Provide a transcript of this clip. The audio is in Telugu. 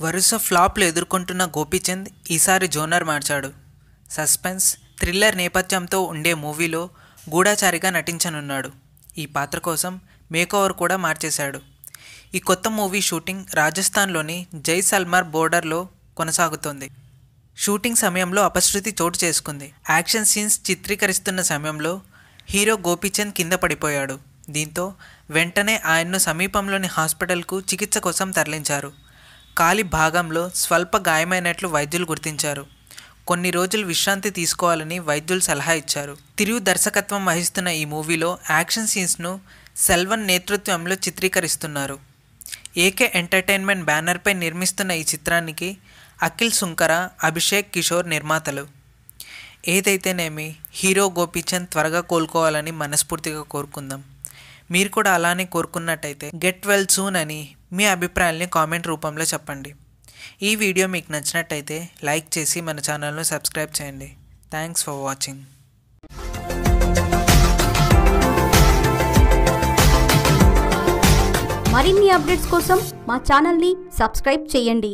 వరుస ఫ్లాప్లు ఎదుర్కొంటున్న గోపీచంద్ ఈసారి జోనర్ మార్చాడు. సస్పెన్స్ థ్రిల్లర్ నేపథ్యంతో ఉండే మూవీలో గూఢాచారిగా నటించనున్నాడు. ఈ పాత్ర కోసం మేకోవర్ కూడా మార్చేశాడు. ఈ కొత్త మూవీ షూటింగ్ రాజస్థాన్లోని జైసల్మర్ బోర్డర్లో కొనసాగుతోంది. షూటింగ్ సమయంలో అపశృతి చోటు చేసుకుంది. యాక్షన్ సీన్స్ చిత్రీకరిస్తున్న సమయంలో హీరో గోపీచంద్ కింద పడిపోయాడు. దీంతో వెంటనే ఆయన్ను సమీపంలోని హాస్పిటల్కు చికిత్స కోసం తరలించారు. కాలి భాగంలో స్వల్ప గాయమైనట్లు వైద్యులు గుర్తించారు. కొన్ని రోజులు విశ్రాంతి తీసుకోవాలని వైద్యులు సలహా ఇచ్చారు. తిరుగు దర్శకత్వం వహిస్తున్న ఈ మూవీలో యాక్షన్ సీన్స్ను సెల్వన్ నేతృత్వంలో చిత్రీకరిస్తున్నారు. ఏకే ఎంటర్టైన్మెంట్ బ్యానర్పై నిర్మిస్తున్న ఈ చిత్రానికి అఖిల్ సుంకర అభిషేక్ కిషోర్ నిర్మాతలు. ఏదైతేనేమి హీరో గోపీచంద్ త్వరగా కోలుకోవాలని మనస్ఫూర్తిగా కోరుకుందాం. మీరు కూడా అలానే కోరుకున్నట్టయితే గెట్ వెల్ సూన్ అని మీ అభిప్రాయాల్ని కామెంట్ రూపంలో చెప్పండి. ఈ వీడియో మీకు నచ్చినట్టయితే లైక్ చేసి మన ఛానల్ను సబ్స్క్రైబ్ చేయండి. థ్యాంక్స్ ఫర్ వాచింగ్ మరిన్ని అప్డేట్స్ కోసం మా ఛానల్ని సబ్స్క్రైబ్ చేయండి.